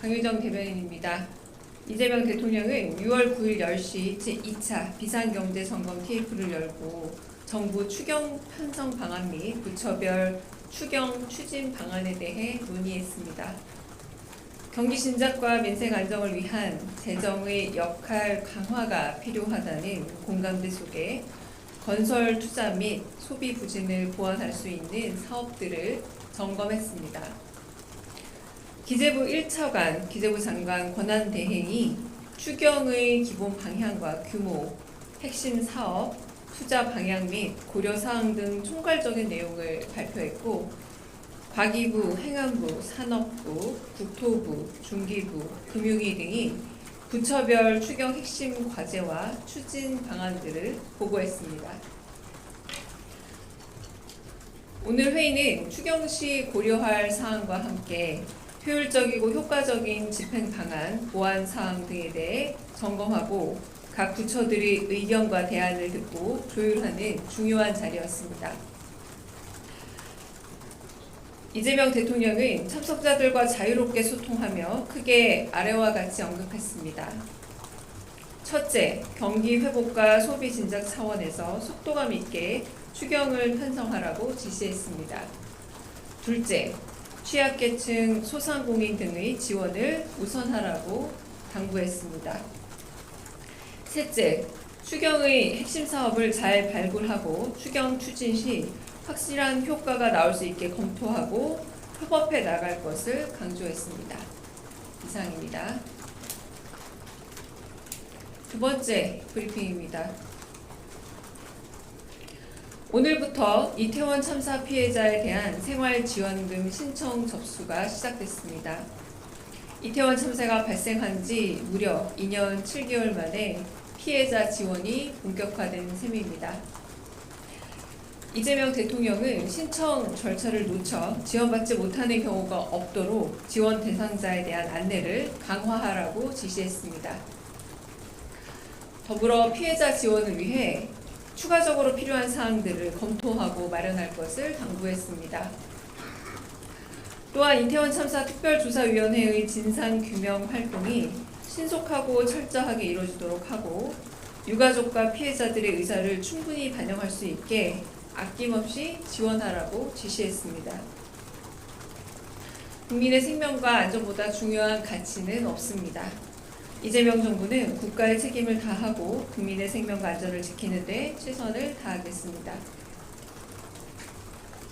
강유정 대변인입니다. 이재명 대통령은 6월 9일 10시 제2차 비상경제점검 TF를 열고 정부 추경 편성 방안 및 부처별 추경 추진 방안에 대해 논의했습니다. 경기 신작과 민생 안정을 위한 재정의 역할 강화가 필요하다는 공감대 속에 건설 투자 및 소비 부진을 보완할 수 있는 사업들을 점검했습니다. 기재부 1차관 기재부 장관 권한 대행이 추경의 기본 방향과 규모, 핵심 사업, 투자 방향 및 고려 사항 등 총괄적인 내용을 발표했고 과기부, 행안부, 산업부, 국토부, 중기부, 금융위 등이 부처별 추경 핵심 과제와 추진 방안들을 보고했습니다. 오늘 회의는 추경 시 고려할 사항과 함께 효율적이고 효과적인 집행 방안, 보완 사항 등에 대해 점검하고 각 부처들의 의견과 대안을 듣고 조율하는 중요한 자리였습니다. 이재명 대통령은 참석자들과 자유롭게 소통하며 크게 아래와 같이 언급했습니다. 첫째, 경기 회복과 소비 진작 차원에서 속도감 있게 추경을 편성하라고 지시했습니다. 둘째, 취약계층, 소상공인 등의 지원을 우선하라고 당부했습니다. 셋째, 추경의 핵심 사업을 잘 발굴하고 추경 추진 시 확실한 효과가 나올 수 있게 검토하고 협업해 나갈 것을 강조했습니다. 이상입니다. 두 번째 브리핑입니다. 오늘부터 이태원 참사 피해자에 대한 생활지원금 신청 접수가 시작됐습니다. 이태원 참사가 발생한 지 무려 2년 7개월 만에 피해자 지원이 본격화된 셈입니다. 이재명 대통령은 신청 절차를 놓쳐 지원받지 못하는 경우가 없도록 지원 대상자에 대한 안내를 강화하라고 지시했습니다. 더불어 피해자 지원을 위해 추가적으로 필요한 사항들을 검토하고 마련할 것을 당부했습니다. 또한 이태원 참사 특별조사위원회의 진상 규명 활동이 신속하고 철저하게 이루어지도록 하고 유가족과 피해자들의 의사를 충분히 반영할 수 있게 아낌없이 지원하라고 지시했습니다. 국민의 생명과 안전보다 중요한 가치는 없습니다. 이재명 정부는 국가의 책임을 다하고 국민의 생명과 안전을 지키는 데 최선을 다하겠습니다.